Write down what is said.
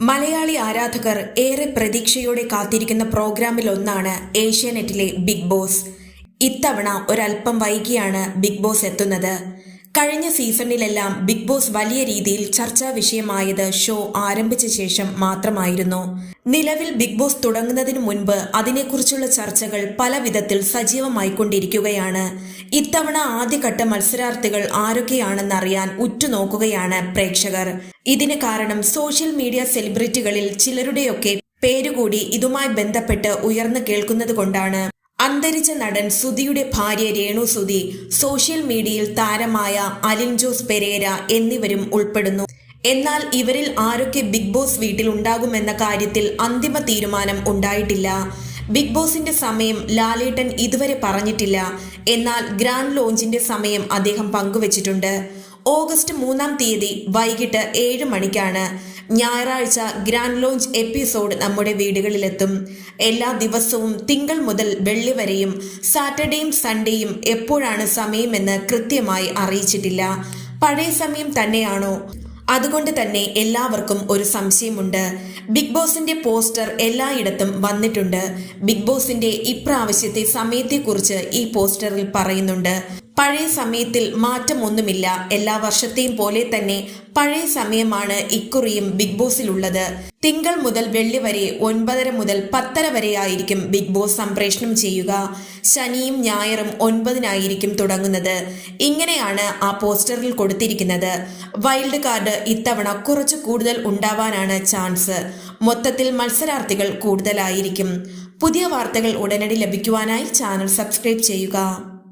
മലയാളി ആരാധകർ ഏറെ പ്രതീക്ഷയോടെ കാത്തിരിക്കുന്ന പ്രോഗ്രാമിൽ ഒന്നാണ് ഏഷ്യാനെറ്റിലെ ബിഗ് ബോസ്. ഇത്തവണ ഒരൽപ്പം വൈകിയാണ് ബിഗ് ബോസ് എത്തുന്നത്. കഴിഞ്ഞ സീസണിലെല്ലാം ബിഗ് ബോസ് വലിയ രീതിയിൽ ചർച്ചാ വിഷയമായത് ഷോ ആരംഭിച്ച ശേഷം മാത്രമായിരുന്നു. നിലവിൽ ബിഗ് ബോസ് തുടങ്ങുന്നതിന് മുൻപ് അതിനെക്കുറിച്ചുള്ള ചർച്ചകൾ പല വിധത്തിൽ സജീവമായിക്കൊണ്ടിരിക്കുകയാണ്. ഇത്തവണ ആദ്യഘട്ട മത്സരാർത്ഥികൾ ആരൊക്കെയാണെന്നറിയാൻ ഉറ്റുനോക്കുകയാണ് പ്രേക്ഷകർ. ഇതിന് കാരണം സോഷ്യൽ മീഡിയ സെലിബ്രിറ്റികളിൽ ചിലരുടെയൊക്കെ പേരുകൂടി ഇതുമായി ബന്ധപ്പെട്ട് ഉയർന്നു കേൾക്കുന്നത് കൊണ്ടാണ് അന്തരിച്ച നടൻ സുധിയുടെ ഭാര്യ രേണു സുധി സോഷ്യൽ മീഡിയയിൽ താരമായ അലിൻ ജോസ് പെരേര എന്നിവരും ഉൾപ്പെടുന്നു. എന്നാൽ ഇവരിൽ ആരൊക്കെ ബിഗ് ബോസ് വീട്ടിൽ ഉണ്ടാകുമെന്ന കാര്യത്തിൽ അന്തിമ തീരുമാനം ഉണ്ടായിട്ടില്ല. ബിഗ് ബോസിന്റെ സമയം ലാലേട്ടൻ ഇതുവരെ പറഞ്ഞിട്ടില്ല. എന്നാൽ ഗ്രാൻഡ് ലോഞ്ചിന്റെ സമയം അദ്ദേഹം പങ്കുവച്ചിട്ടുണ്ട്. ഓഗസ്റ്റ് മൂന്നാം തീയതി വൈകിട്ട് ഏഴ് മണിക്കാണ്. ഞായറാഴ്ച ഗ്രാൻഡ് ലോഞ്ച് എപ്പിസോഡ് നമ്മുടെ വീടുകളിലെത്തും. എല്ലാ ദിവസവും തിങ്കൾ മുതൽ വെള്ളി വരെയും സാറ്റർഡേയും സൺഡേയും എപ്പോഴാണ് സമയമെന്ന് കൃത്യമായി അറിയിച്ചിട്ടില്ല. പഴയ സമയം തന്നെയാണോ? അതുകൊണ്ട് തന്നെ എല്ലാവർക്കും ഒരു സംശയമുണ്ട്. ബിഗ് ബോസിന്റെ പോസ്റ്റർ എല്ലായിടത്തും വന്നിട്ടുണ്ട്. ബിഗ് ബോസിന്റെ ഇപ്രാവശ്യത്തെ സമയത്തെക്കുറിച്ച് ഈ പോസ്റ്ററിൽ പറയുന്നുണ്ട്. പഴയ സമയത്തിൽ മാറ്റമൊന്നുമില്ല. എല്ലാ വർഷത്തെയും പോലെ തന്നെ പഴയ സമയമാണ് ഇക്കുറിയും ബിഗ് ബോസിലുള്ളത്. തിങ്കൾ മുതൽ വെള്ളി വരെ ഒൻപതര മുതൽ പത്തര വരെ ആയിരിക്കും ബിഗ് ബോസ് സംപ്രേഷണം ചെയ്യുക. ശനിയും ഞായറും ഒൻപതിനായിരിക്കും തുടങ്ങുന്നത്. ഇങ്ങനെയാണ് ആ പോസ്റ്ററിൽ കൊടുത്തിരിക്കുന്നത്. വൈൽഡ് കാർഡ് ഇത്തവണ കുറച്ച് കൂടുതൽ ഉണ്ടാവാനാണ് ചാൻസ്. മൊത്തത്തിൽ മത്സരാർത്ഥികൾ കൂടുതലായിരിക്കും. പുതിയ വാർത്തകൾ ഉടനടി ലഭിക്കുവാനായി ചാനൽ സബ്സ്ക്രൈബ് ചെയ്യുക.